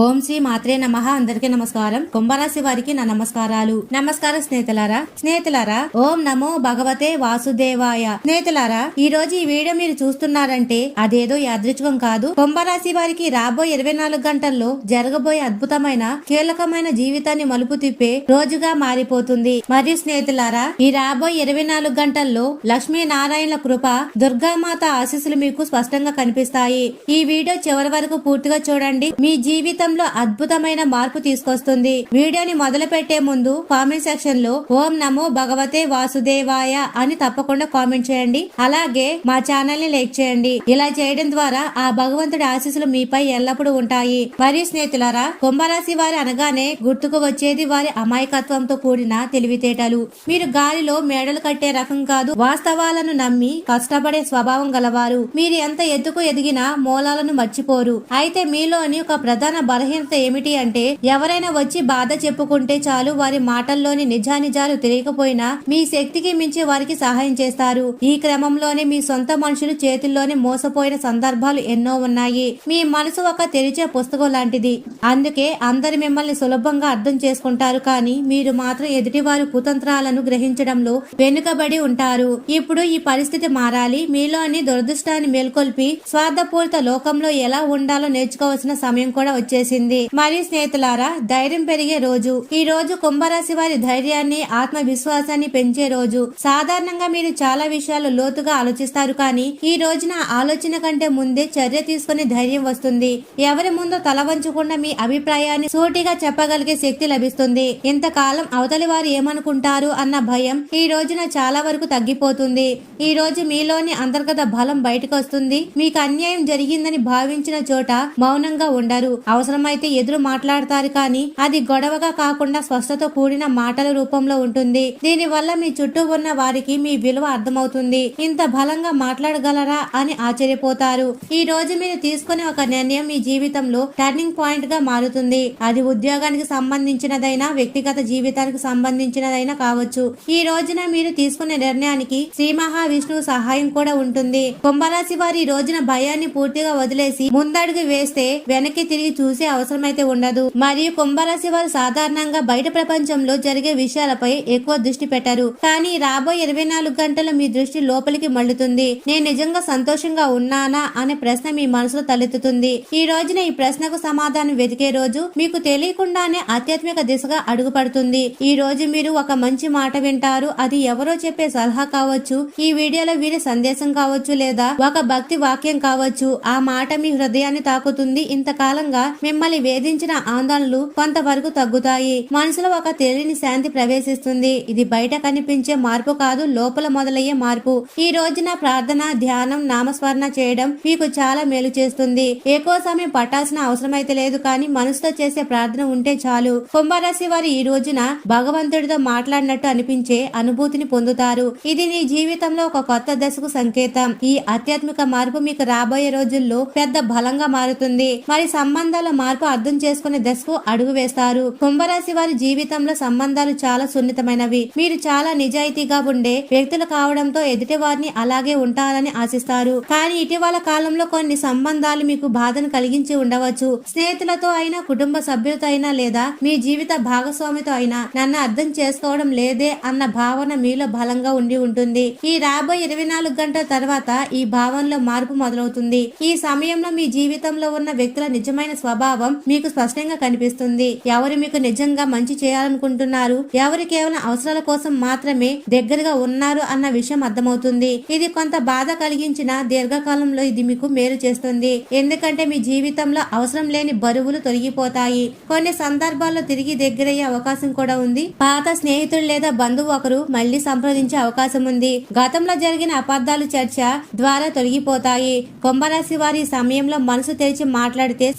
ఓం శ్రీ మాత్రే నమ. అందరికీ నమస్కారం. కుంభరాశి వారికి నా నమస్కారాలు. నమస్కారం స్నేహితులారా స్నేహితులారా ఓం నమో భగవతే వాసుదేవాయ. స్నేహితులారా ఈ రోజు ఈ వీడియో మీరు చూస్తున్నారంటే అదేదో యాదృచ్ఛికం కాదు. కుంభరాశి వారికి రాబోయే ఇరవై నాలుగు గంటల్లో జరగబోయే అద్భుతమైన కీలకమైన జీవితాన్ని మలుపు తిప్పే రోజుగా మారిపోతుంది. మరియు స్నేహితులారా ఈ రాబోయే ఇరవై నాలుగు గంటల్లో లక్ష్మీ నారాయణ కృప దుర్గామాత ఆశీస్సులు మీకు స్పష్టంగా కనిపిస్తాయి. ఈ వీడియో చివరి వరకు పూర్తిగా చూడండి. మీ జీవిత జీవితంలో అద్భుతమైన మార్పు తీసుకొస్తుంది. వీడియోని మొదలు పెట్టే ముందు కామెంట్ సెక్షన్లో ఓం నమో భగవతే వాసుదేవాయ అని తప్పకుండా కామెంట్ చేయండి. అలాగే మా ఛానల్ని లైక్ చేయండి. ఇలా చేయడం ద్వారా ఆ భగవంతుడి ఆశీస్సులు మీపై ఎల్లప్పుడూ ఉంటాయి. మరియు స్నేహితులారా కుంభరాశి వారి అనగానే గుర్తుకు వచ్చేది వారి అమాయకత్వంతో కూడిన తెలివితేటలు. మీరు గాలిలో మేడలు కట్టే రకం కాదు వాస్తవాలను నమ్మి కష్టపడే స్వభావం గలవారు. మీరు ఎంత ఎత్తుకు ఎదిగినా మూలాలను మర్చిపోరు. అయితే మీలోని ఒక ప్రధాన బలహీనత ఏమిటి అంటే ఎవరైనా వచ్చి బాధ చెప్పుకుంటే చాలు వారి మాటల్లోని నిజానిజాలు తెలియకపోయినా మీ శక్తికి మించి వారికి సహాయం చేస్తారు. ఈ క్రమంలోనే మీ సొంత మనుషులు చేతుల్లోనే మోసపోయిన సందర్భాలు ఎన్నో ఉన్నాయి. మీ మనసు ఒక తెరిచే పుస్తకం లాంటిది. అందుకే అందరు మిమ్మల్ని సులభంగా అర్థం చేసుకుంటారు కానీ మీరు మాత్రం ఎదుటివారి కుతంత్రాలను గ్రహించడంలో వెనుకబడి ఉంటారు. ఇప్పుడు ఈ పరిస్థితి మారాలి. మీలోని దురదృష్టాన్ని మేల్కొల్పి స్వార్థపూరిత లోకంలో ఎలా ఉండాలో నేర్చుకోవాల్సిన సమయం కూడా వచ్చేసింది. మరి స్నేహితులారా ధైర్యం పెరిగే రోజు. ఈ రోజు కుంభరాశి వారి ధైర్యాన్ని ఆత్మవిశ్వాసాన్ని పెంచే రోజు. సాధారణంగా మీరు చాలా విషయాలు లోతుగా ఆలోచిస్తారు కానీ ఈ రోజున ఆలోచన కంటే ముందే చర్య తీసుకునే ధైర్యం వస్తుంది. ఎవరి ముందు తల వంచకుండా మీ అభిప్రాయాన్ని సూటిగా చెప్పగలిగే శక్తి లభిస్తుంది. ఇంతకాలం అవతలి వారు ఏమనుకుంటారు అన్న భయం ఈ రోజున చాలా వరకు తగ్గిపోతుంది. ఈ రోజు మీలోని అంతర్గత బలం బయటకు వస్తుంది. మీకు అన్యాయం జరిగిందని భావించిన చోట మౌనంగా ఉండరు. అవసరమైతే ఎదురు మాట్లాడతారు కానీ అది గొడవగా కాకుండా స్వస్థతో కూడిన మాటల రూపంలో ఉంటుంది. దీని వల్ల మీ చుట్టూ ఉన్న వారికి మీ విలువ అర్థమవుతుంది. ఇంత బలంగా మాట్లాడగలరా అని ఆశ్చర్యపోతారు. ఈ రోజు మీరు తీసుకునే ఒక నిర్ణయం మీ జీవితంలో టర్నింగ్ పాయింట్గా మారుతుంది. అది ఉద్యోగానికి సంబంధించినదైనా వ్యక్తిగత జీవితానికి సంబంధించినదైనా కావచ్చు. ఈ రోజున మీరు తీసుకునే నిర్ణయానికి శ్రీ మహావిష్ణువు సహాయం కూడా ఉంటుంది. కుంభరాశి వారి రోజున భయాన్ని పూర్తిగా వదిలేసి ముందడుగు వేస్తే వెనక్కి తిరిగి చూసి అవసరమైతే ఉండదు. మరియు కుంభరాశి వారు సాధారణంగా బయట ప్రపంచంలో జరిగే విషయాలపై ఎక్కువ దృష్టి పెట్టరు. కానీ రాబోయే ఇరవై నాలుగు గంటలు మీ దృష్టి లోపలికి మళ్ళుతుంది. నేను నిజంగా సంతోషంగా ఉన్నానా అనే ప్రశ్న మీ మనసులో తలెత్తుతుంది. ఈ రోజున ఈ ప్రశ్నకు సమాధానం వెతికే రోజు మీకు తెలియకుండానే ఆధ్యాత్మిక దిశగా అడుగుపడుతుంది. ఈ రోజు మీరు ఒక మంచి మాట వింటారు. అది ఎవరో చెప్పే సలహా కావచ్చు ఈ వీడియోలో వీరి సందేశం కావచ్చు లేదా ఒక భక్తి వాక్యం కావచ్చు. ఆ మాట మీ హృదయాన్ని తాకుతుంది. ఇంతకాలంగా మిమ్మల్ని వేధించిన ఆందోళనలు కొంతవరకు తగ్గుతాయి. మనసులో ఒక తెలియని శాంతి ప్రవేశిస్తుంది. ఇది బయట కనిపించే మార్పు కాదు లోపల మొదలయ్యే మార్పు. ఈ రోజున ప్రార్థన ధ్యానం నామస్మరణ చేయడం మీకు చాలా మేలు చేస్తుంది. ఎక్కువ సమయం పట్టాల్సిన అవసరం అయితే లేదు కానీ మనసుతో చేసే ప్రార్థన ఉంటే చాలు. కుంభరాశి వారు ఈ రోజున భగవంతుడితో మాట్లాడినట్టు అనిపించే అనుభూతిని పొందుతారు. ఇది నీ జీవితంలో ఒక కొత్త దశకు సంకేతం. ఈ ఆధ్యాత్మిక మార్పు మీకు రాబోయే రోజుల్లో పెద్ద బలంగా మారుతుంది. మరి సంబంధాల మార్పు అర్థం చేసుకునే దశకు అడుగు వేస్తారు. కుంభరాశి వారి జీవితంలో సంబంధాలు చాలా సున్నితమైనవి. మీరు చాలా నిజాయితీగా ఉండే వ్యక్తులు కావడంతో ఎదుటి వారిని అలాగే ఉంటారని ఆశిస్తారు. కానీ ఇటీవల కాలంలో కొన్ని సంబంధాలు మీకు బాధను కలిగించి ఉండవచ్చు. స్నేహితులతో అయినా కుటుంబ సభ్యులతో అయినా లేదా మీ జీవిత భాగస్వామితో అయినా నన్ను అర్థం చేసుకోవడం లేదే అన్న భావన మీలో బలంగా ఉండి ఉంటుంది. ఈ రాబోయే ఇరవై నాలుగు గంటల తర్వాత ఈ భావనలో మార్పు మొదలవుతుంది. ఈ సమయంలో మీ జీవితంలో ఉన్న వ్యక్తుల నిజమైన స్వభావం మీకు స్పష్టంగా కనిపిస్తుంది. ఎవరు మీకు నిజంగా మంచి చేయాలనుకుంటున్నారు? ఎవరు కేవలం అవసరాల కోసం మాత్రమే దగ్గరగా ఉన్నారు అన్న విషయం అర్థమవుతుంది. ఇది కొంత బాధ కలిగించిన దీర్ఘకాలంలో ఇది మీకు మేలు చేస్తుంది. ఎందుకంటే మీ జీవితంలో అవసరం లేని బరువులు తొలగిపోతాయి. కొన్ని సందర్భాల్లో తిరిగి దగ్గరయ్యే అవకాశం కూడా ఉంది. పాత స్నేహితుడు లేదా బంధువు ఒకరు మళ్ళీ సంప్రదించే అవకాశం ఉంది. గతంలో జరిగిన అబద్ధాలు చర్చ ద్వారా తొలగిపోతాయి. కుంభరాశి వారి సమయంలో మనసు తెరిచి మాట్లాడితే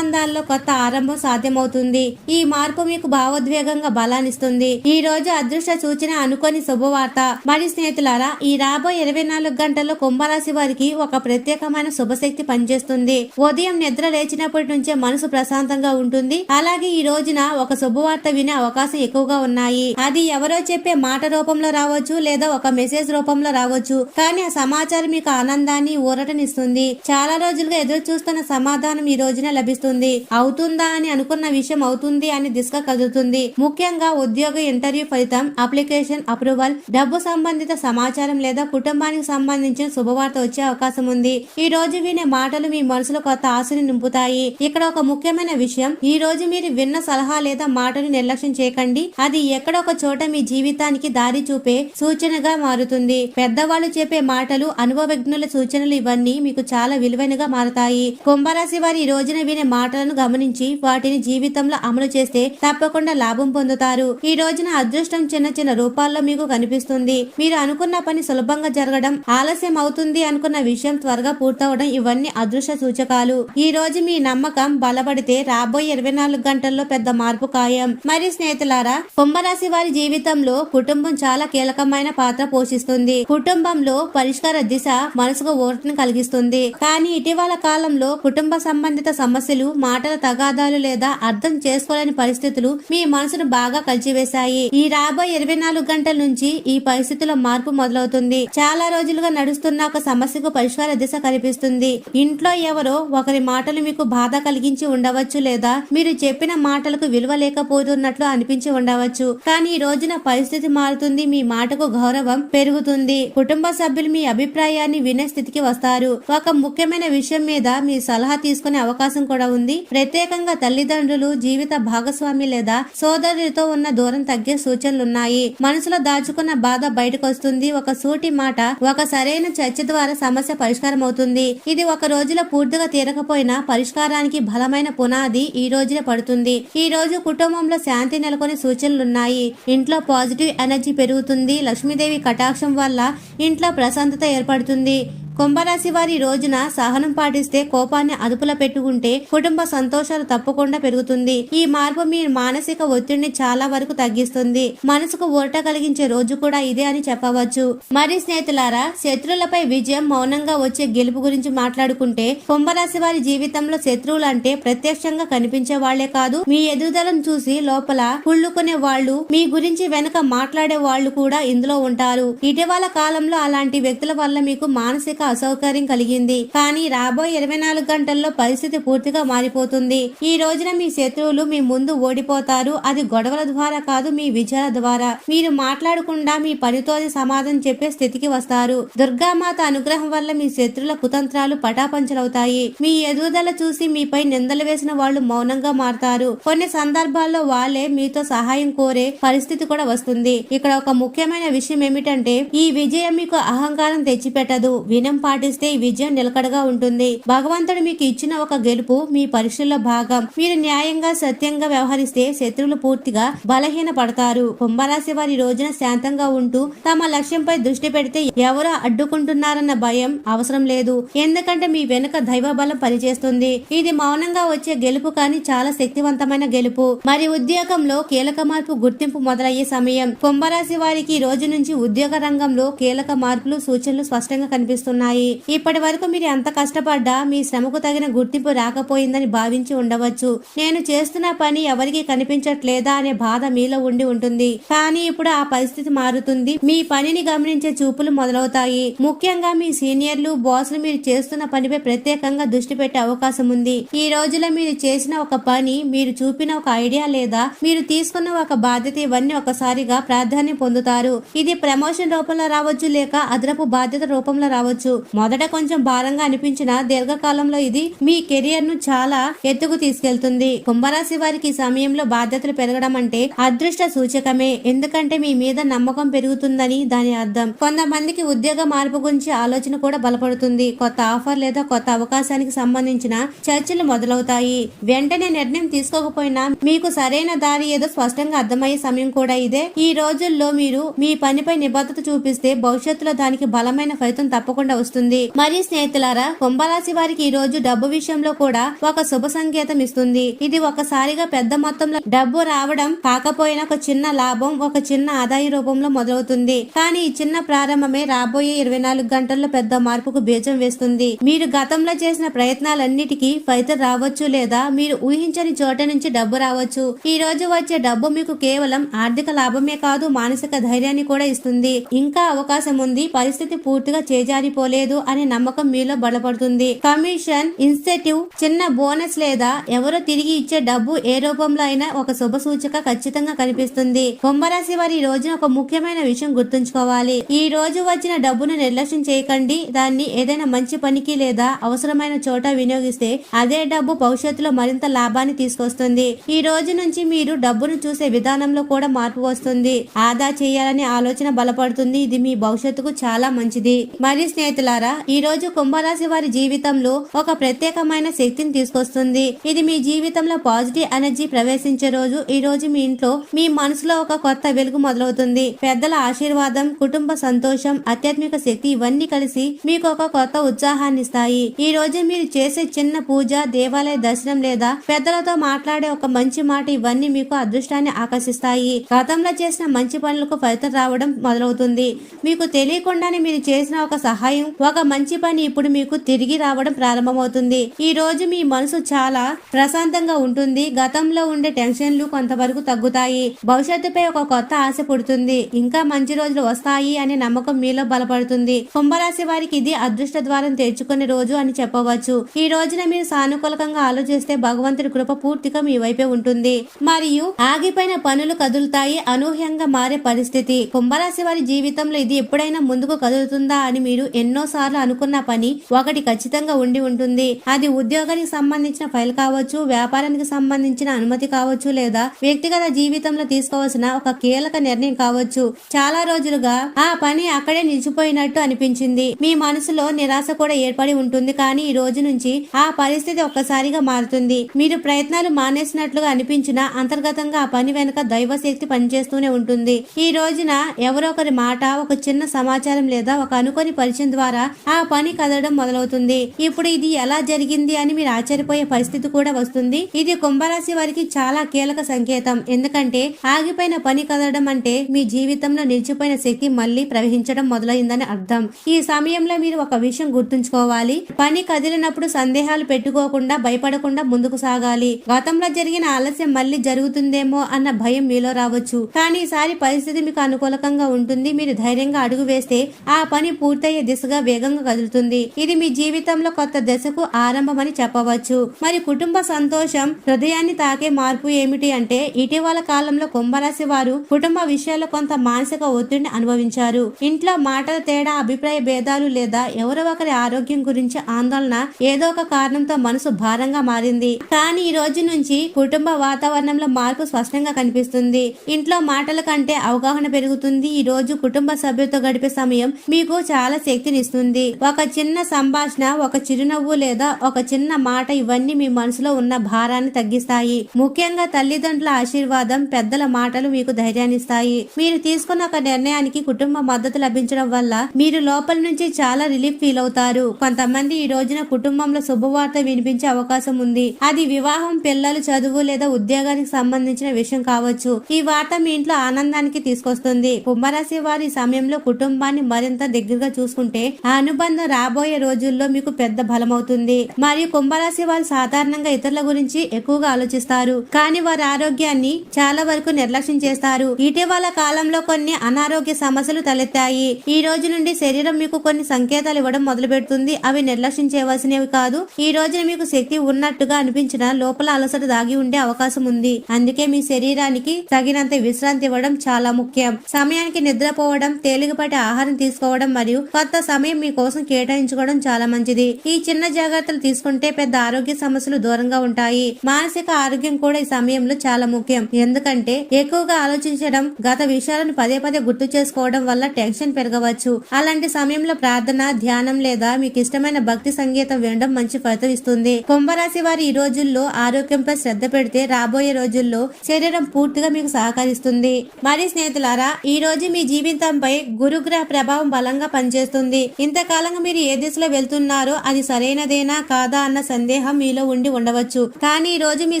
జీవితాల్లో కొత్త ఆరంభం సాధ్యమవుతుంది. ఈ మార్పు మీకు భావోద్వేగంగా బలాన్నిస్తుంది. ఈ రోజు అదృష్ట సూచన అనుకోని శుభవార్త. మరి స్నేహితులారా ఈ రాబోయే ఇరవై నాలుగు గంటల్లో కుంభరాశి వారికి ఒక ప్రత్యేకమైన శుభశక్తి పనిచేస్తుంది. ఉదయం నిద్ర లేచినప్పటి నుంచే మనసు ప్రశాంతంగా ఉంటుంది. అలాగే ఈ రోజున ఒక శుభవార్త వినే అవకాశం ఎక్కువగా ఉన్నాయి. అది ఎవరో చెప్పే మాట రూపంలో రావచ్చు లేదా ఒక మెసేజ్ రూపంలో రావచ్చు. కానీ ఆ సమాచారం మీకు ఆనందాన్ని ఊరటనిస్తుంది. చాలా రోజులుగా ఎదురు చూస్తున్న సమాధానం ఈ రోజున లభిస్తుంది. అవుతుందా అని అనుకున్న విషయం అవుతుంది అని దిశగా కదులుతుంది. ముఖ్యంగా ఉద్యోగ ఇంటర్వ్యూ ఫలితం అప్లికేషన్ అప్రూవల్ డబ్బు సంబంధిత సమాచారం లేదా కుటుంబానికి సంబంధించిన శుభవార్త వచ్చే అవకాశం ఉంది. ఈ రోజు వినే మాటలు మీ మనసులో కొత్త ఆశని నింపుతాయి. ఇక్కడ ఒక ముఖ్యమైన విషయం ఈ రోజు మీరు విన్న సలహా లేదా మాటను నిర్లక్ష్యం చేయకండి. అది ఎక్కడ ఒక చోట మీ జీవితానికి దారి చూపే సూచనగా మారుతుంది. పెద్దవాళ్ళు చెప్పే మాటలు అనుభవజ్ఞుల సూచనలు ఇవన్నీ మీకు చాలా విలువైనగా మారతాయి. కుంభరాశి వారి ఈ రోజున వినే మాటలను గమనించి వాటిని జీవితంలో అమలు చేస్తే తప్పకుండా లాభం పొందుతారు. ఈ రోజున అదృష్టం చిన్న చిన్న రూపాల్లో మీకు కనిపిస్తుంది. మీరు అనుకున్న పని సులభంగా జరగడం ఆలస్యం అవుతుంది అనుకున్న విషయం త్వరగా పూర్తవడం ఇవన్నీ అదృష్ట సూచకాలు. ఈ రోజు మీ నమ్మకం బలపడితే రాబోయే ఇరవై నాలుగు గంటల్లో పెద్ద మార్పు ఖాయం. మరి స్నేహితులారా కుంభరాశి వారి జీవితంలో కుటుంబం చాలా కీలకమైన పాత్ర పోషిస్తుంది. కుటుంబంలో పరిష్కార దిశ మనసుకు ఓటును కలిగిస్తుంది. కానీ ఇటీవల కాలంలో కుటుంబ సంబంధిత సమస్యలు మాటల తగాదాలు లేదా అర్థం చేసుకోలేని పరిస్థితులు మీ మనసును బాగా కలిచివేశాయి. ఈ రాబోయే ఇరవై నాలుగు గంటల నుంచి ఈ పరిస్థితుల్లో మార్పు మొదలవుతుంది. చాలా రోజులుగా నడుస్తున్న ఒక సమస్యకు పరిష్కార దిశ కనిపిస్తుంది. ఇంట్లో ఎవరో ఒకరి మాటలు మీకు బాధ కలిగించి ఉండవచ్చు లేదా మీరు చెప్పిన మాటలకు విలువ లేకపోతున్నట్లు అనిపించి ఉండవచ్చు. కానీ ఈ రోజున పరిస్థితి మారుతుంది మీ మాటకు గౌరవం పెరుగుతుంది. కుటుంబ సభ్యులు మీ అభిప్రాయాన్ని వినే స్థితికి వస్తారు. ఒక ముఖ్యమైన విషయం మీద మీ సలహా తీసుకునే అవకాశం కూడా ఉంది. ప్రత్యేకంగా తల్లిదండ్రులు జీవిత భాగస్వామి లేదా సోదరులతో ఉన్న దూరం తగ్గే సూచనలున్నాయి. మనసులో దాచుకున్న బాధ బయటకొస్తుంది. ఒక సూటి మాట ఒక సరైన చర్చ ద్వారా సమస్య పరిష్కారం అవుతుంది ఇది ఒక రోజులో పూర్తిగా తీరకపోయినా పరిష్కారానికి బలమైన పునాది ఈ రోజునే పడుతుంది. ఈ రోజు కుటుంబంలో శాంతి నెలకొని సూచనలున్నాయి. ఇంట్లో పాజిటివ్ ఎనర్జీ పెరుగుతుంది. లక్ష్మీదేవి కటాక్షం వల్ల ఇంట్లో ప్రశాంతత ఏర్పడుతుంది. కుంభరాశి వారి రోజున సహనం పాటిస్తే కోపాన్ని అదుపులో పెట్టుకుంటే కుటుంబ సంతోషాలు తప్పకుండా పెరుగుతుంది. ఈ మార్పు మీ మానసిక ఒత్తిడిని చాలా వరకు తగ్గిస్తుంది. మనసుకు ఊరట కలిగించే రోజు కూడా ఇదే అని చెప్పవచ్చు. మరి స్నేహితులారా శత్రువులపై విజయం మౌనంగా వచ్చే గెలుపు గురించి మాట్లాడుకుంటే కుంభరాశి వారి జీవితంలో శత్రువులు అంటే ప్రత్యక్షంగా కనిపించే వాళ్ళే కాదు మీ ఎదుగుదలను చూసి లోపల కుళ్ళుకునే వాళ్ళు మీ గురించి వెనక మాట్లాడే వాళ్ళు కూడా ఇందులో ఉంటారు. ఇటీవల కాలంలో అలాంటి వ్యక్తుల వల్ల మీకు మానసిక అసౌకర్యం కలిగింది. కానీ రాబోయే ఇరవై నాలుగు గంటల్లో పరిస్థితి పూర్తిగా మారిపోతుంది. ఈ రోజున మీ శత్రువులు మీ ముందు ఓడిపోతారు. అది గొడవల ద్వారా కాదు మీ విజయాల ద్వారా. మీరు మాట్లాడకుండా మీ పనితోనే సమాధానం చెప్పే స్థితికి వస్తారు. దుర్గామాత అనుగ్రహం వల్ల మీ శత్రుల కుతంత్రాలు పటాపంచలవుతాయి. మీ ఎదుగుదల చూసి మీపై నిందలు వేసిన వాళ్ళు మౌనంగా మారతారు. కొన్ని సందర్భాల్లో వాళ్ళే మీతో సహాయం కోరే పరిస్థితి కూడా వస్తుంది. ఇక్కడ ఒక ముఖ్యమైన విషయం ఏమిటంటే ఈ విజయం మీకు అహంకారం తెచ్చిపెట్టదు. వినం పాటిస్తే విజయం నిలకడగా ఉంటుంది. భగవంతుడు మీకు ఇచ్చిన ఒక గెలుపు మీ పరీక్షల్లో భాగం. మీరు న్యాయంగా సత్యంగా వ్యవహరిస్తే శత్రువులు పూర్తిగా బలహీన పడతారు కుంభరాశి వారి రోజున శాంతంగా ఉంటూ తమ లక్ష్యంపై దృష్టి పెడితే ఎవరు అడ్డుకుంటున్నారన్న భయం అవసరం లేదు. ఎందుకంటే మీ వెనుక దైవ బలం పనిచేస్తుంది. ఇది మౌనంగా వచ్చే గెలుపు కానీ చాలా శక్తివంతమైన గెలుపు. మరి ఉద్యోగంలో కీలక మార్పు గుర్తింపు మొదలయ్యే సమయం. కుంభరాశి వారికి రోజు నుంచి ఉద్యోగ రంగంలో కీలక మార్పులు సూచనలు స్పష్టంగా కనిపిస్తున్నాయి. ఇప్పటి వరకు మీరు ఎంత కష్టపడ్డా మీ శ్రమకు తగిన గుర్తింపు రాకపోయిందని భావించి ఉండవచ్చు. నేను చేస్తున్న పని ఎవరికి కనిపించట్లేదా అనే బాధ మీలో ఉండి ఉంటుంది. కానీ ఇప్పుడు ఆ పరిస్థితి మారుతుంది. మీ పనిని గమనించే చూపులు మొదలవుతాయి. ముఖ్యంగా మీ సీనియర్లు బాసులు మీరు చేస్తున్న పనిపై ప్రత్యేకంగా దృష్టి పెట్టే అవకాశం ఉంది. ఈ రోజులో మీరు చేసిన ఒక పని మీరు చూపిన ఒక ఐడియా లేదా మీరు తీసుకున్న ఒక బాధ్యత ఇవన్నీ ఒకసారిగా ప్రాధాన్యం పొందుతారు. ఇది ప్రమోషన్ రూపంలో రావచ్చు లేక అదనపు బాధ్యత రూపంలో రావచ్చు. మొదట కొంచెం భారంగా అనిపించిన దీర్ఘకాలంలో ఇది మీ కెరియర్ను చాలా ఎత్తుకు తీసుకెళ్తుంది. కుంభరాశి వారికి ఈ సమయంలో బాధ్యతలు పెరగడం అంటే అదృష్ట సూచకమే. ఎందుకంటే మీ మీద నమ్మకం పెరుగుతుందని దాని అర్థం. కొంతమందికి ఉద్యోగ మార్పు గురించి ఆలోచన కూడా బలపడుతుంది. కొత్త ఆఫర్ లేదా కొత్త అవకాశానికి సంబంధించిన చర్చలు మొదలవుతాయి. వెంటనే నిర్ణయం తీసుకోకపోయినా మీకు సరైన దారి ఏదో స్పష్టంగా అర్థమయ్యే సమయం కూడా ఇదే. ఈ రోజుల్లో మీరు మీ పనిపై నిబద్ధత చూపిస్తే భవిష్యత్తులో దానికి బలమైన ఫలితం తప్పకుండా వస్తుంది. మరి స్నేహితులారా కుంభరాశి వారికి ఈ రోజు డబ్బు విషయంలో కూడా ఒక శుభ సంకేతం ఇస్తుంది. ఇది ఒకసారిగా పెద్ద మొత్తంలో డబ్బు రావడం కాకపోయినా ఒక చిన్న లాభం ఒక చిన్న ఆదాయ రూపంలో మొదలవుతుంది. కానీ ఈ చిన్న ప్రారంభమే రాబోయే ఇరవై నాలుగు గంటల్లో పెద్ద మార్పుకు బీజం వేస్తుంది. మీరు గతంలో చేసిన ప్రయత్నాలన్నిటికీ ఫలితం రావచ్చు లేదా మీరు ఊహించని చోట నుంచి డబ్బు రావచ్చు. ఈ రోజు వచ్చే డబ్బు మీకు కేవలం ఆర్థిక లాభమే కాదు మానసిక ధైర్యాన్ని కూడా ఇస్తుంది. ఇంకా అవకాశం ఉంది పరిస్థితి పూర్తిగా చేజారిపోలేదు. లేదు అనే నమ్మకం మీలో బలపడుతుంది. కమిషన్ ఇన్సెటివ్ చిన్న బోనస్ లేదా ఎవరో తిరిగి ఇచ్చే డబ్బు ఏ రూపంలో అయినా ఒక శుభ సూచిక ఖచ్చితంగా కనిపిస్తుంది. కుంభరాశి వారి ఈ రోజున ఒక ముఖ్యమైన విషయం గుర్తుంచుకోవాలి. ఈ రోజు వచ్చిన డబ్బును నిర్లక్ష్యం చేయకండి. దాన్ని ఏదైనా మంచి పనికి లేదా అవసరమైన చోట వినియోగిస్తే అదే డబ్బు భవిష్యత్తులో మరింత లాభాన్ని తీసుకొస్తుంది. ఈ రోజు నుంచి మీరు డబ్బును చూసే విధానంలో కూడా మార్పు వస్తుంది. ఆదా చేయాలనే ఆలోచన బలపడుతుంది. ఇది మీ భవిష్యత్తుకు చాలా మంచిది. మరి స్నేహితులారా ఈ రోజు కుంభరాశి వారి జీవితంలో ఒక ప్రత్యేకమైన శక్తిని తీసుకొస్తుంది. ఇది మీ జీవితంలో పాజిటివ్ ఎనర్జీ ప్రవేశించే రోజు. ఈ రోజు మీ ఇంట్లో మీ మనసులో ఒక కొత్త వెలుగు మొదలవుతుంది. పెద్దల ఆశీర్వాదం కుటుంబ సంతోషం ఆధ్యాత్మిక శక్తి ఇవన్నీ కలిసి మీకు ఒక కొత్త ఉత్సాహాన్ని ఇస్తాయి. ఈ రోజు మీరు చేసే చిన్న పూజ దేవాలయ దర్శనం లేదా పెద్దలతో మాట్లాడే ఒక మంచి మాట ఇవన్నీ మీకు అదృష్టాన్ని ఆకర్షిస్తాయి. గతంలో చేసిన మంచి పనులకు ఫలితం రావడం మొదలవుతుంది. మీకు తెలియకుండానే మీరు చేసిన ఒక సహాయం ఒక మంచి పని ఇప్పుడు మీకు తిరిగి రావడం ప్రారంభమవుతుంది. ఈ రోజు మీ మనసు చాలా ప్రశాంతంగా ఉంటుంది. గతంలో ఉండే టెన్షన్లు కొంతవరకు తగ్గుతాయి. భవిష్యత్తుపై ఒక కొత్త ఆశ పుడుతుంది. ఇంకా మంచి రోజులు వస్తాయి అనే నమ్మకం మీలో బలపడుతుంది. కుంభరాశి వారికి ఇది అదృష్ట ద్వారం తెరుచుకునే రోజు అని చెప్పవచ్చు. ఈ రోజున మీరు సానుకూలంగా ఆలోచిస్తే భగవంతుడి కృప పూర్తిగా మీ వైపే ఉంటుంది. మరియు ఆగిపోయిన పనులు కదులుతాయి. అనూహ్యంగా మారే పరిస్థితి. కుంభరాశి వారి జీవితంలో ఇది ఎప్పుడైనా ముందుకు కదులుతుందా అని మీరు ఎన్నో సార్లు అనుకున్న పని ఒకటి ఖచ్చితంగా ఉండి ఉంటుంది. అది ఉద్యోగానికి సంబంధించిన ఫైల్ కావచ్చు వ్యాపారానికి సంబంధించిన అనుమతి కావచ్చు లేదా వ్యక్తిగత జీవితంలో తీసుకోవాల్సిన ఒక కీలక నిర్ణయం కావచ్చు. చాలా రోజులుగా ఆ పని అక్కడే నిలిచిపోయినట్టు అనిపించింది. మీ మనసులో నిరాశ కూడా ఏర్పడి ఉంటుంది కానీ ఈ రోజు నుంచి ఆ పరిస్థితి ఒక్కసారిగా మారుతుంది. మీరు ప్రయత్నాలు మానేసినట్లుగా అనిపించినా అంతర్గతంగా ఆ పని వెనుక దైవశక్తి పనిచేస్తూనే ఉంటుంది. ఈ రోజున ఎవరో ఒకరి మాట ఒక చిన్న సమాచారం లేదా ఒక అనుకోని పరిచయం ద్వారా ద్వారా ఆ పని కదలడం మొదలవుతుంది. ఇప్పుడు ఇది ఎలా జరిగింది అని మీరు ఆశ్చర్యపోయే పరిస్థితి కూడా వస్తుంది. ఇది కుంభరాశి వారికి చాలా కీలక సంకేతం. ఎందుకంటే ఆగిపోయిన పని కదలడం అంటే మీ జీవితంలో నిలిచిపోయిన శక్తి మళ్ళీ ప్రవహించడం మొదలైందని అర్థం. ఈ సమయంలో మీరు ఒక విషయం గుర్తుంచుకోవాలి. పని కదిలినప్పుడు సందేహాలు పెట్టుకోకుండా భయపడకుండా ముందుకు సాగాలి. గతంలో జరిగిన ఆలస్యం మళ్ళీ జరుగుతుందేమో అన్న భయం మీలో రావచ్చు. కానీ ఈసారి పరిస్థితి మీకు అనుకూలకంగా ఉంటుంది. మీరు ధైర్యంగా అడుగు వేస్తే ఆ పని పూర్తయ్యే దిశగా వేగంగా కదులుతుంది. ఇది మీ జీవితంలో కొత్త దశకు ఆరంభమని చెప్పవచ్చు. మరి కుటుంబ సంతోషం హృదయాన్ని తాకే మార్పు ఏమిటి అంటే ఇటీవల కాలంలో కుంభరాశి వారు కుటుంబ విషయాల్లో కొంత మానసిక ఒత్తిడిని అనుభవించారు. ఇంట్లో మాటల తేడా అభిప్రాయ భేదాలు లేదా ఎవరో ఒకరి ఆరోగ్యం గురించి ఆందోళన ఏదో ఒక కారణంతో మనసు భారంగా మారింది. కానీ ఈ రోజు నుంచి కుటుంబ వాతావరణంలో మార్పు స్పష్టంగా కనిపిస్తుంది. ఇంట్లో మాటల కంటే అవగాహన పెరుగుతుంది. ఈ రోజు కుటుంబ సభ్యులతో గడిపే సమయం మీకు చాలా శక్తిని శక్తినిస్తుంది ఒక చిన్న సంభాషణ ఒక చిరునవ్వు లేదా ఒక చిన్న మాట ఇవన్నీ మీ మనసులో ఉన్న భారాన్ని తగ్గిస్తాయి. ముఖ్యంగా తల్లిదండ్రుల ఆశీర్వాదం పెద్దల మాటలు మీకు ధైర్యాన్నిస్తాయి మీరు తీసుకున్న ఒక నిర్ణయానికి కుటుంబ మద్దతు లభించడం వల్ల మీరు లోపల నుంచి చాలా రిలీఫ్ ఫీల్ అవుతారు. కొంతమంది ఈ రోజున కుటుంబంలో శుభవార్త వినిపించే అవకాశం ఉంది. అది వివాహం పిల్లలు చదువు లేదా ఉద్యోగానికి సంబంధించిన విషయం కావచ్చు. ఈ వార్త మీ ఇంట్లో ఆనందానికి తీసుకొస్తుంది. కుంభరాశి వారి సమయంలో కుటుంబాన్ని మరింత దగ్గరగా చూసుకుంటే ఆ అనుబంధం రాబోయే రోజుల్లో మీకు పెద్ద బలమవుతుంది. మరియు కుంభరాశి వారు సాధారణంగా ఇతరుల గురించి ఎక్కువగా ఆలోచిస్తారు. కానీ వారి ఆరోగ్యాన్ని చాలా వరకు నిర్లక్ష్యం చేస్తారు. ఇటీవల కాలంలో కొన్ని అనారోగ్య సమస్యలు తలెత్తాయి. ఈ రోజు నుండి శరీరం మీకు కొన్ని సంకేతాలు ఇవ్వడం మొదలు పెడుతుంది అవి నిర్లక్ష్యం చేయవలసినవి కాదు. ఈ రోజున మీకు శక్తి ఉన్నట్టుగా అనిపించిన లోపల అలసట దాగి ఉండే అవకాశం ఉంది. అందుకే మీ శరీరానికి తగినంత విశ్రాంతి ఇవ్వడం చాలా ముఖ్యం. సమయానికి నిద్రపోవడం తేలికపాటి ఆహారం తీసుకోవడం మరియు కొత్త సమయం మీకోసం కేటాయించుకోవడం చాలా మంచిది. ఈ చిన్న జాగ్రత్తలు తీసుకుంటే పెద్ద ఆరోగ్య సమస్యలు దూరంగా ఉంటాయి. మానసిక ఆరోగ్యం కూడా ఈ సమయంలో చాలా ముఖ్యం. ఎందుకంటే ఎక్కువగా ఆలోచించడం గత విషయాలను పదే పదే గుర్తు చేసుకోవడం వల్ల టెన్షన్ పెరగవచ్చు. అలాంటి సమయంలో ప్రార్థన ధ్యానం లేదా మీకు ఇష్టమైన భక్తి సంగీతం వినడం మంచి ఫలితం ఇస్తుంది. కుంభరాశి వారి ఈ రోజుల్లో ఆరోగ్యంపై శ్రద్ధ పెడితే రాబోయే రోజుల్లో శరీరం పూర్తిగా మీకు సహకరిస్తుంది. మరి స్నేహితులారా ఈ రోజు మీ జీవితంపై గురుగ్రహ ప్రభావం బలంగా పనిచేస్తుంది. ఇంతకాలంగా మీరు ఏ దిశలో వెళ్తున్నారో అది సరైనదేనా కాదా అన్న సందేహం మీలో ఉండి ఉండవచ్చు. కానీ ఈ రోజు మీ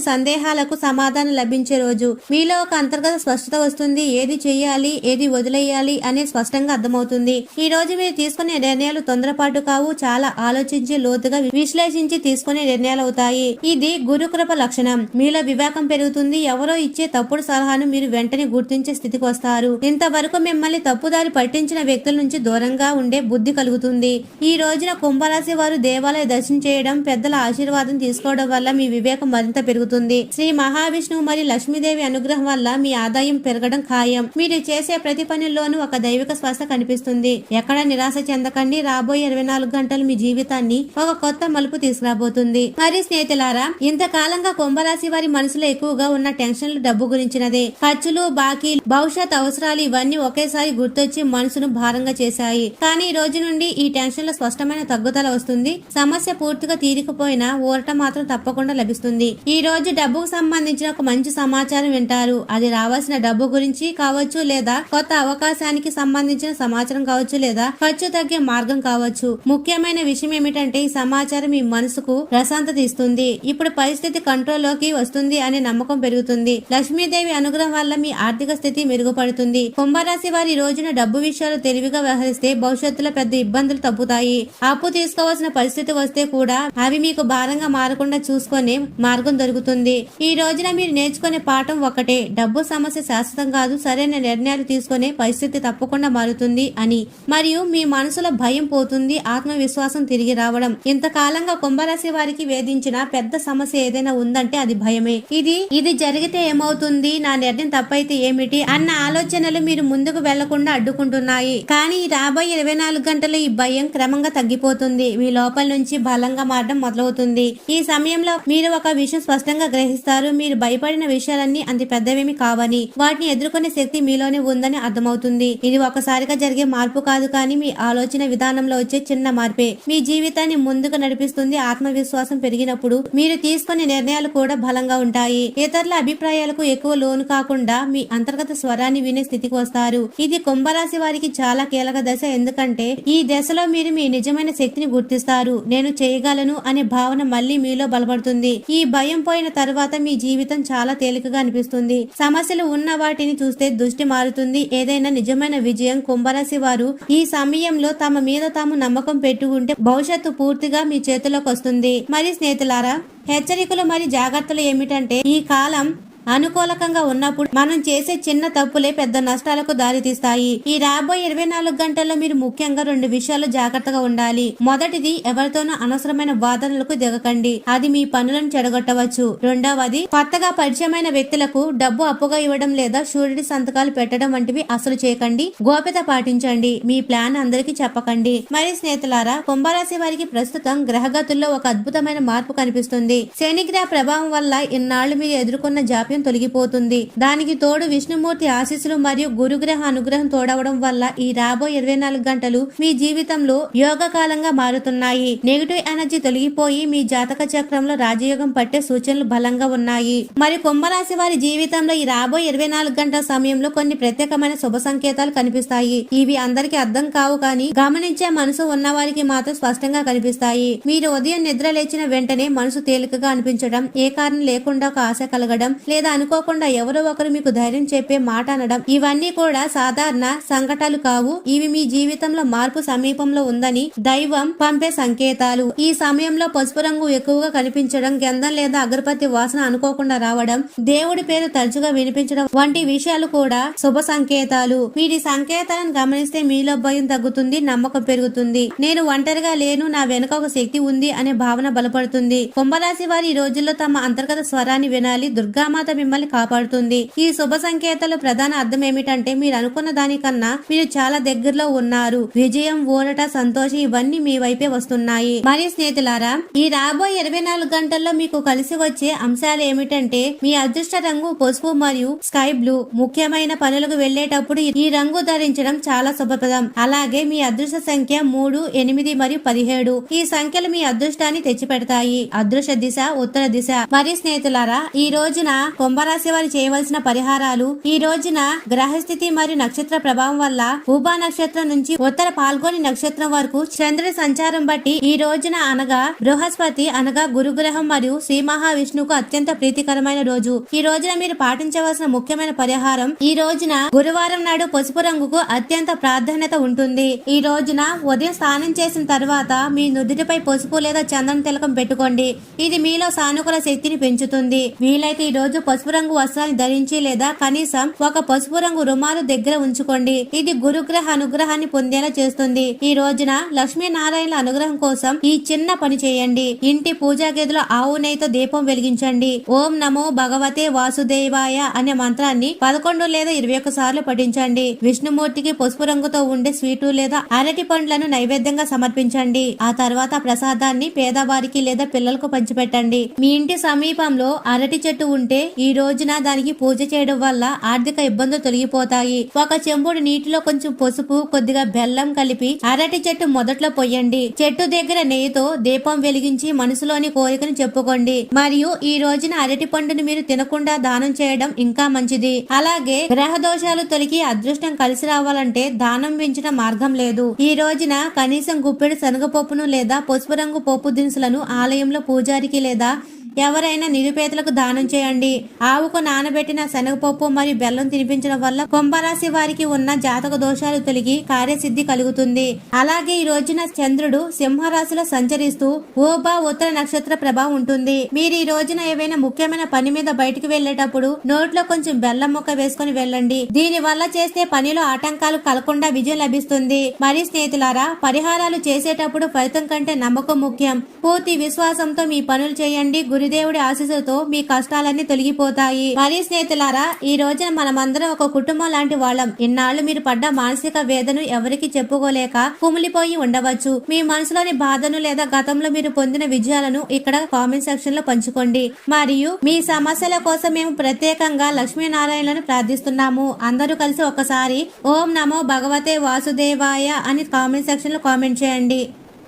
సందేహాలకు సమాధానం లభించే రోజు. మీలో ఒక అంతర్గత స్పష్టత వస్తుంది. ఏది చేయాలి ఏది వదిలేయాలి అనే స్పష్టంగా అర్థమవుతుంది. ఈ రోజు మీరు తీసుకునే నిర్ణయాలు తొందరపాటు కావు. చాలా ఆలోచించి లోతుగా విశ్లేషించి తీసుకునే నిర్ణయాలు అవుతాయి. ఇది గురుకృప లక్షణం. మీలో వివేకం పెరుగుతుంది. ఎవరో ఇచ్చే తప్పుడు సలహాను మీరు వెంటనే గుర్తించే స్థితికి వస్తారు. ఇంతవరకు మిమ్మల్ని తప్పుదారి పట్టించిన వ్యక్తుల నుంచి దూరంగా ఉండే బుద్ధి కలుగుతుంది. ఈ రోజున కుంభరాశి వారు దేవాలయ దర్శనం చేయడం పెద్దల ఆశీర్వాదం తీసుకోవడం వల్ల మీ వివేకం మరింత పెరుగుతుంది. శ్రీ మహావిష్ణువు మరియు లక్ష్మీదేవి అనుగ్రహం వల్ల మీ ఆదాయం పెరగడం ఖాయం. మీరు చేసే ప్రతి పనిలోనూ ఒక దైవిక స్పర్శ కనిపిస్తుంది. ఎక్కడ నిరాశ చెందకండి. రాబోయే ఇరవై నాలుగు గంటలు మీ జీవితాన్ని ఒక కొత్త మలుపు తీసుకురాబోతుంది. మరి స్నేహితులారా ఇంతకాలంగా కుంభరాశి వారి మనసులో ఎక్కువగా ఉన్న టెన్షన్లు డబ్బు గురించినదే. ఖర్చులు బాకీలు భవిష్యత్ అవసరాలు ఇవన్నీ ఒకేసారి గుర్తొచ్చి మనసును భారంగా చేశాయి. కానీ ఈ రోజు నుండి ఈ టెన్షన్లో స్పష్టమైన తగ్గుదల వస్తుంది. సమస్య పూర్తిగా తీరికపోయినా ఊరట మాత్రం తప్పకుండా లభిస్తుంది. ఈ రోజు డబ్బుకు సంబంధించిన ఒక మంచి సమాచారం వింటారు. అది రావాల్సిన డబ్బు గురించి కావచ్చు లేదా కొత్త అవకాశానికి సంబంధించిన సమాచారం కావచ్చు లేదా ఖర్చు తగ్గే మార్గం కావచ్చు. ముఖ్యమైన విషయం ఏమిటంటే ఈ సమాచారం మీ మనసుకు ప్రశాంతత ఇస్తుంది. ఇప్పుడు పరిస్థితి కంట్రోల్లోకి వస్తుంది అనే నమ్మకం పెరుగుతుంది. లక్ష్మీదేవి అనుగ్రహం వల్ల మీ ఆర్థిక స్థితి మెరుగుపడుతుంది. కుంభరాశి వారి రోజున డబ్బు విషయాలు తెలివిగా వ్యవహరిస్తే భవిష్యత్తులో పెద్ద ఇబ్బందులు తప్పుతాయి. అప్పు తీసుకోవాల్సిన పరిస్థితి వస్తే కూడా అవి మీకు భారంగా మారకుండా చూసుకునే మార్గం దొరుకుతుంది. ఈ రోజున మీరు నేర్చుకునే పాఠం ఒకటే. డబ్బు సమస్య శాశ్వతం కాదు సరైన నిర్ణయాలు తీసుకునే పరిస్థితి తప్పకుండా మారుతుంది అని. మరియు మీ మనసులో భయం పోతుంది ఆత్మవిశ్వాసం తిరిగి రావడం. ఇంతకాలంగా కుంభరాశి వారికి వేధించిన పెద్ద సమస్య ఏదైనా ఉందంటే అది భయమే. ఇది ఇది జరిగితే ఏమవుతుంది? నా నిర్ణయం తప్పైతే ఏమిటి? అన్న ఆలోచనలు మీరు ముందుకు వెళ్ళకుండా అడ్డుకుంటున్నాయి. కానీ రాబోయే ఇరవై నాలుగు గంటలు ఈ భయం క్రమంగా తగ్గిపోతుంది. మీ లోపల నుంచి బలంగా మారడం మొదలవుతుంది. ఈ సమయంలో మీరు ఒక విషయం స్పష్టంగా గ్రహిస్తారు. మీరు భయపడిన విషయాలన్నీ అంత పెద్దవేమి కావని వాటిని ఎదుర్కొనే శక్తి మీలోనే ఉందని అర్థమవుతుంది. ఇది ఒకసారిగా జరిగే మార్పు కాదు కానీ మీ ఆలోచన విధానంలో వచ్చే చిన్న మార్పే. మీ జీవితాన్ని ముందుకు నడిపిస్తుంది ఆత్మవిశ్వాసం పెరిగినప్పుడు. మీరు తీసుకునే నిర్ణయాలు కూడా బలంగా ఉంటాయి. ఇతరుల అభిప్రాయాలకు ఎక్కువ లోను కాకుండా మీ అంతర్గత స్వరాన్ని వినే స్థితికి వస్తారు. ఇది కుంభరాశి వారికి చాలా కీలక దశ. ఎందుకంటే ఈ ఈ దశలో మీరు మీ నిజమైన శక్తిని గుర్తిస్తారు. నేను చేయగలను అనే భావన మళ్ళీ మీలో బలపడుతుంది. ఈ భయం పోయిన తర్వాత మీ జీవితం చాలా తేలికగా అనిపిస్తుంది. సమస్యలు ఉన్న వాటిని చూస్తే దృష్టి మారుతుంది. ఏదైనా నిజమైన విజయం కుంభరాశి వారు ఈ సమయంలో తమ మీద తాము నమ్మకం పెట్టుకుంటే భవిష్యత్తు పూర్తిగా మీ చేతిలోకి వస్తుంది. మరి స్నేహితులారా హెచ్చరికలు మరి జాగ్రత్తలు ఏమిటంటే ఈ కాలం అనుకూలకంగా ఉన్నప్పుడు మనం చేసే చిన్న తప్పులే పెద్ద నష్టాలకు దారితీస్తాయి ఈ రాబోయే ఇరవై నాలుగు గంటల్లో మీరు ముఖ్యంగా రెండు విషయాలు జాగ్రత్తగా ఉండాలి. మొదటిది ఎవరితోనూ అనవసరమైన వాదనలకు దిగకండి. అది మీ పనులను చెడగొట్టవచ్చు. రెండవది కొత్తగా పరిచయమైన వ్యక్తులకు డబ్బు అప్పుగా ఇవ్వడం లేదా షూరిటీ సంతకాలు పెట్టడం వంటివి అసలు చేయకండి. గోప్యత పాటించండి. మీ ప్లాన్ అందరికీ చెప్పకండి. మరి స్నేహితులారా కుంభరాశి వారికి ప్రస్తుతం గ్రహగతుల్లో ఒక అద్భుతమైన మార్పు కనిపిస్తుంది. శనిగ్రహ ప్రభావం వల్ల ఇన్నాళ్ళు మీరు ఎదుర్కొన్న జాప్యం తొలగిపోతుంది. దానికి తోడు విష్ణుమూర్తి ఆశీస్సులు మరియు గురుగ్రహ అనుగ్రహం తోడవడం వల్ల ఈ రాబోయే ఇరవై నాలుగు గంటలు మీ జీవితంలో యోగ కాలంగా మారుతున్నాయి. నెగిటివ్ ఎనర్జీ తొలగిపోయి మీ జాతక చక్రంలో రాజయోగం పట్టే సూచనలు బలంగా ఉన్నాయి. మరి కుంభరాశి వారి జీవితంలో ఈ రాబోయే ఇరవై నాలుగు గంటల సమయంలో కొన్ని ప్రత్యేకమైన శుభ సంకేతాలు కనిపిస్తాయి. ఇవి అందరికీ అర్థం కావు కానీ గమనించే మనసు ఉన్న వారికి మాత్రం స్పష్టంగా కనిపిస్తాయి. మీరు ఉదయం నిద్ర లేచిన వెంటనే మనసు తేలికగా అనిపించడం ఏ కారణం లేకుండా ఒక ఆశ కలగడం లేదా అనుకోకుండా ఎవరో ఒకరు మీకు ధైర్యం చెప్పే మాట అనడం ఇవన్నీ కూడా సాధారణ సంఘటనలు కావు. ఇవి మీ జీవితంలో మార్పు సమీపంలో ఉందని దైవం పంపే సంకేతాలు. ఈ సమయంలో పసుపు రంగు ఎక్కువగా కనిపించడం గంధం లేదా అగరబత్తి వాసన అనుకోకుండా రావడం దేవుడి పేరు తరచుగా వినిపించడం వంటి విషయాలు కూడా శుభ సంకేతాలు. వీటి సంకేతాలను గమనిస్తే మీలో భయం తగ్గుతుంది నమ్మకం పెరుగుతుంది. నేను ఒంటరిగా లేను నా వెనుక ఒక శక్తి ఉంది అనే భావన బలపడుతుంది. కుంభరాశి వారి ఈ రోజుల్లో తమ అంతర్గత స్వరాన్ని వినాలి. దుర్గామాత మిమ్మల్ని కాపాడుతుంది. ఈ శుభ సంకేతాలు ప్రధాన అర్థం ఏమిటంటే మీరు అనుకున్న దానికన్నా మీరు చాలా దగ్గరలో ఉన్నారు. విజయం ఊరట సంతోషం ఇవన్నీ మీ వైపే వస్తున్నాయి. మరి స్నేహితులారా ఈ రాబోయే ఇరవై నాలుగు గంటల్లో మీకు కలిసి వచ్చే అంశాలు ఏమిటంటే మీ అదృష్ట రంగు పసుపు మరియు స్కై బ్లూ. ముఖ్యమైన పనులకు వెళ్ళేటప్పుడు ఈ రంగు ధరించడం చాలా శుభప్రదం. అలాగే మీ అదృష్ట సంఖ్య మూడు ఎనిమిది మరియు పదిహేడు. ఈ సంఖ్యలు మీ అదృష్టాన్ని తెచ్చిపెడతాయి. అదృష్ట దిశ ఉత్తర దిశ. మరి స్నేహితులారా ఈ రోజున కుంభరాశి వారు చేయవలసిన పరిహారాలు. ఈ రోజున గ్రహస్థితి మరియు నక్షత్ర ప్రభావం వల్ల ఉభా నక్షత్రం నుంచి ఉత్తర పాల్గొని నక్షత్రం వరకు చంద్రుడి సంచారం బట్టి ఈ రోజున అనగా బృహస్పతి అనగా గురుగ్రహం మరియు శ్రీ మహావిష్ణువుకు అత్యంత ప్రీతికరమైన రోజు. ఈ రోజున మీరు పాటించవలసిన ముఖ్యమైన పరిహారం ఈ రోజున గురువారం నాడు పసుపు రంగుకు అత్యంత ప్రాధాన్యత ఉంటుంది. ఈ రోజున ఉదయం స్నానం చేసిన తర్వాత మీ నుదుటిపై పసుపు లేదా చందన తిలకం పెట్టుకోండి. ఇది మీలో సానుకూల శక్తిని పెంచుతుంది. వీలైతే ఈ రోజు పసుపు రంగు వస్త్రాన్ని ధరించి లేదా కనీసం ఒక పసుపు రంగు రుమాలు దగ్గర ఉంచుకోండి. ఇది గురుగ్రహ అనుగ్రహాన్ని పొందేలా చేస్తుంది. ఈ రోజున లక్ష్మీ నారాయణ అనుగ్రహం కోసం ఈ చిన్న పని చేయండి. ఇంటి పూజా గదిలో ఆవు నెయ్యితో దీపం వెలిగించండి. ఓం నమో భగవతే వాసుదేవాయ అనే మంత్రాన్ని పదకొండు లేదా ఇరవై ఒక్క సార్లు పఠించండి. విష్ణుమూర్తికి పసుపు రంగుతో ఉండే స్వీటు లేదా అరటి పండ్లను నైవేద్యంగా సమర్పించండి. ఆ తర్వాత ప్రసాదాన్ని పేదవారికి లేదా పిల్లలకు పంచిపెట్టండి. మీ ఇంటి సమీపంలో అరటి చెట్టు ఉంటే ఈ రోజున దానికి పూజ చేయడం వల్ల ఆర్థిక ఇబ్బందులు తొలగిపోతాయి. ఒక చెంబుడు నీటిలో కొంచెం పసుపు కొద్దిగా బెల్లం కలిపి అరటి చెట్టు మొదట్లో పొయ్యండి. చెట్టు దగ్గర నెయ్యితో దీపం వెలిగించి మనసులోని కోరికను చెప్పుకోండి. మరియు ఈ రోజున అరటి పండును మీరు తినకుండా దానం చేయడం ఇంకా మంచిది. అలాగే గ్రహ దోషాలు తొలగి అదృష్టం కలిసి రావాలంటే దానం పెంచిన మార్గం లేదు. ఈ రోజున కనీసం గుప్పెడు శనగపప్పును లేదా పసుపు రంగు పప్పు దినుసులను ఆలయంలో పూజారికి లేదా ఎవరైనా నిరుపేదలకు దానం చేయండి. ఆవుకు నానబెట్టిన శనగపప్పు మరియు బెల్లం తినిపించడం వల్ల కుంభరాశి వారికి ఉన్న జాతక దోషాలు తొలగి కార్యసిద్ధి కలుగుతుంది. అలాగే ఈ రోజున చంద్రుడు సింహరాశిలో సంచరిస్తూ ఓబా ఉత్తర నక్షత్ర ప్రభావం ఉంటుంది. మీరు ఈ రోజున ఏవైనా ముఖ్యమైన పని మీద బయటికి వెళ్ళేటప్పుడు నోట్లో కొంచెం బెల్లం ముక్క వేసుకుని వెళ్ళండి. దీని వల్ల చేస్తే పనిలో ఆటంకాలు కలగకుండా విజయం లభిస్తుంది. మరి స్నేహితులారా పరిహారాలు చేసేటప్పుడు ఫలితం కంటే నమ్మకం ముఖ్యం. పూర్తి విశ్వాసంతో మీ పనులు చేయండి. గురుదేవుడి ఆశీస్సులతో మీ కష్టాలన్నీ తొలగిపోతాయి. మరి స్నేహితులారా ఈ రోజున మనమందరం ఒక కుటుంబం లాంటి వాళ్ళం. ఇన్నాళ్ళు మీరు పడ్డ మానసిక వేదను ఎవరికి చెప్పుకోలేక కుమిలిపోయి ఉండవచ్చు. మీ మనసులోని బాధను లేదా గతంలో మీరు పొందిన విజయాలను ఇక్కడ కామెంట్ సెక్షన్లో పంచుకోండి. మరియు మీ సమస్యల కోసం మేము ప్రత్యేకంగా లక్ష్మీనారాయణను ప్రార్థిస్తున్నాము. అందరూ కలిసి ఒకసారి ఓం నమో భగవతే వాసుదేవాయ అని కామెంట్ సెక్షన్లో కామెంట్ చేయండి.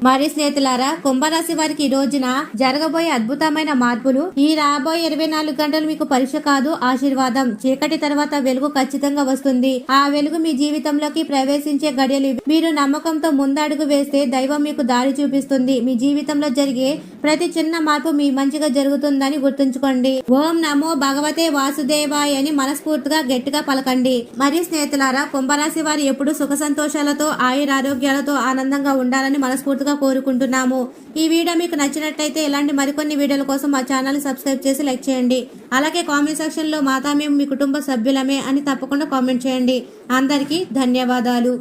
మరి స్నేహితులారా కుంభరాశి వారికి ఈ రోజున జరగబోయే అద్భుతమైన మార్పులు ఈ రాబోయే ఇరవై నాలుగు గంటలు మీకు పరీక్ష కాదు ఆశీర్వాదం. చీకటి తర్వాత వెలుగు ఖచ్చితంగా వస్తుంది. ఆ వెలుగు మీ జీవితంలోకి ప్రవేశించే గడియలు మీరు నమ్మకంతో ముందడుగు వేస్తే దైవం మీకు దారి చూపిస్తుంది. మీ జీవితంలో జరిగే ప్రతి చిన్న మార్పు మీ మంచిగా జరుగుతుందని గుర్తుంచుకోండి. ఓం నమో భగవతే వాసుదేవాయ అని మనస్ఫూర్తిగా గట్టిగా పలకండి. మరి స్నేహితులారా కుంభరాశి వారు ఎప్పుడు సుఖ సంతోషాలతో ఆయురారోగ్యాలతో ఆనందంగా ఉండాలని మనస్ఫూర్తిగా కోరుకుంటున్నాము. ఈ వీడియో మీకు నచ్చినట్లయితే ఇలాంటి మరికొన్ని వీడియోల కోసం మా ఛానల్ సబ్స్క్రైబ్ చేసి లైక్ చేయండి. అలాగే కామెంట్ సెక్షన్లో మాతా మేము మీ కుటుంబ సభ్యులమే అని తప్పకుండా కామెంట్ చేయండి. అందరికీ ధన్యవాదాలు.